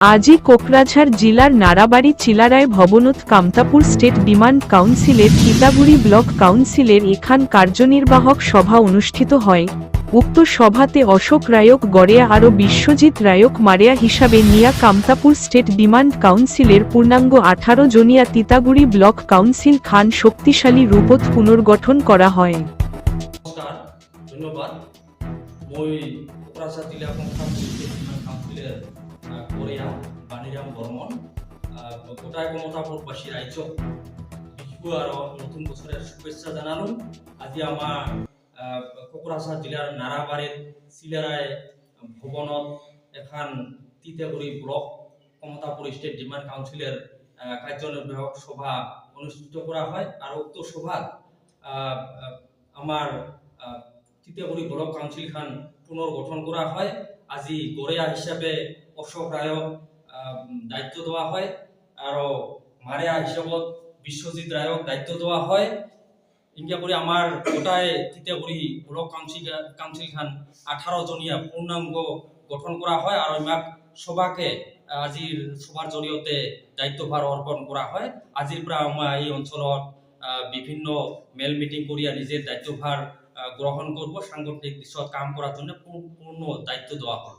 আজই কোকরাঝাড় জেলার নারাবাড়ি চিলারায় ভবনত কামতাপুর স্টেট ডিমান্ড কাউন্সিলের তিতাগুড়ি ব্লক কাউন্সিলের এখান কার্যনির্বাহক সভা অনুষ্ঠিত হয়। উক্ত সভাতে অশোক রায়ক, গড়েয়া আরও বিশ্বজিৎ রায়ক মারিয়া হিসাবে নিয়া কামতাপুর স্টেট ডিমান্ড কাউন্সিলের পূর্ণাঙ্গ আঠারো জনিয়া তিতাগুড়ি ব্লক কাউন্সিল খান শক্তিশালী রূপত পুনর্গঠন করা হয়। ধন্যবাদ। কৰিয়া বাণীৰাম বৰ্মন আহ, গোটাই ৰাইজক বিহু আৰু নতুন বছৰৰ শুভেচ্ছা জনালো। আজি আমাৰ কোকৰাঝাৰ জিলাৰ নাৰাবাৰীত চিলাৰাই ভৱনত এখন Titaguri block Kamatapur state demand কাউন্সিলৰ আহ, কাৰ্যনিৰ্বাহক সভা অনুষ্ঠিত কৰা হয়। আৰু উক্ত সভাত আমাৰ তিতাগুৰি ব্লক কাউন্সিলখন পুনৰ গঠন কৰা হয়। আজি গড়েয়া হিচাপে অশোক আহ, দায়িত্ব দিয়া হয়। আৰু মাৰিয়া হিচাপত বিশ্বজিৎ ৰায়ক দায়িত্ব দিয়া হয়। এনেকৈ কৰি আমাৰ গোটাই তিতাগুৰি ব্লক কাউন্সিল কাউন্সিলখন আঠাৰজনীয়া পূৰ্ণাংগ গঠন কৰা হয় আৰু আমাক সবাকে আহ, আজিৰ সভাৰ জৰিয়তে দায়িত্বভাৰ অৰ্পণ কৰা হয়। আজিৰ পৰা আমাৰ এই অঞ্চলত বিভিন্ন মেল মিটিং কৰি নিজে দায়িত্বভাৰ আহ, করব সাংগঠনিক দিশত কাম করার জন্য পূর্ণ দায়িত্ব দেওয়া হ'ল